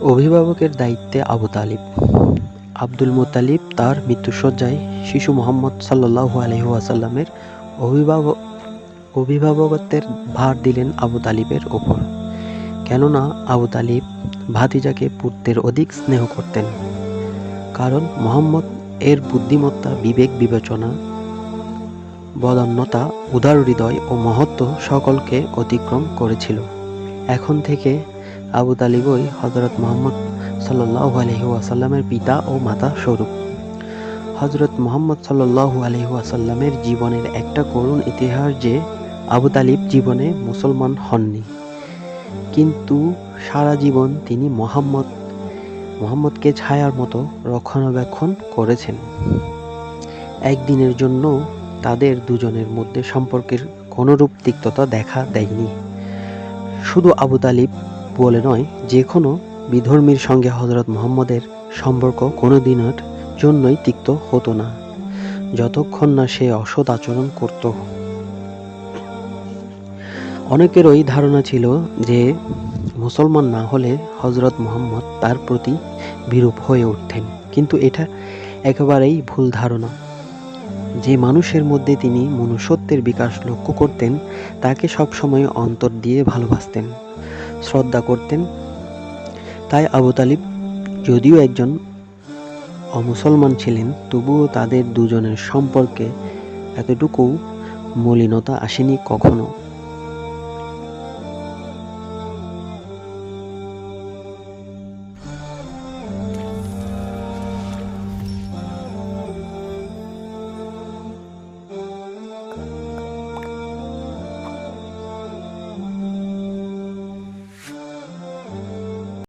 অভিভাবকের দায়িত্বে আবু তালিব। আব্দুল মোতালিব তার মৃত্যুশয্যায় শিশু মোহাম্মদ সাল্লাল্লাহু আলাইহি ওয়াসাল্লামের অভিভাবক অভিভাবকত্বের ভার দিলেন আবু তালিবের ওপর। কেননা আবু তালিব ভাতিজাকে পুত্রের অধিক স্নেহ করতেন। কারণ মোহাম্মদ এর বুদ্ধিমত্তা, বিবেক বিবেচনা, বদান্যতা, উদার হৃদয় ও মহত্ব সকলকে অতিক্রম করেছিল। এখন থেকে আবু তালিবই হজরত মোহাম্মদ সাল্লাহ আলহি পিতা ও মাতা স্বরূপ। হজরত মোহাম্মদ সাল্লাহ আলহি জীবনের একটা করুণ ইতিহাস যে আবু তালিব জীবনে মুসলমান হননি। কিন্তু সারা জীবন তিনি মোহাম্মদ, মোহাম্মদকে ছায়ার মতো রক্ষণাবেক্ষণ করেছেন। একদিনের জন্য তাদের দুজনের মধ্যে সম্পর্কের কোনোরূপ তিক্ততা দেখা দেয়নি। শুধু আবু তালিব বলে নয় যে কোনো বিধর্মীর সঙ্গে হজরত মোহাম্মদের সম্পর্ক কোনো দিনের জন্যই তিক্ত হতো না, যতক্ষণ না সে অসৎ আচরণ করত। অনেকেরই ধারণা ছিল যে মুসলমান না হলে হজরত মোহাম্মদ তার প্রতি বিরূপ হয়ে উঠতেন, কিন্তু এটা একেবারেই ভুল ধারণা। যে মানুষের মধ্যে তিনি মনুষ্যত্বের বিকাশ লক্ষ্য করতেন, তাকে সবসময় অন্তর দিয়ে ভালোবাসতেন। শ্রদ্ধা করতেন। তাই আবু তালিব যদিও একজন অমুসলমান ছিলেন, তবুও তাদের দুজনের সম্পর্কে এতটুকু মলিনতা আসেনি কখনো।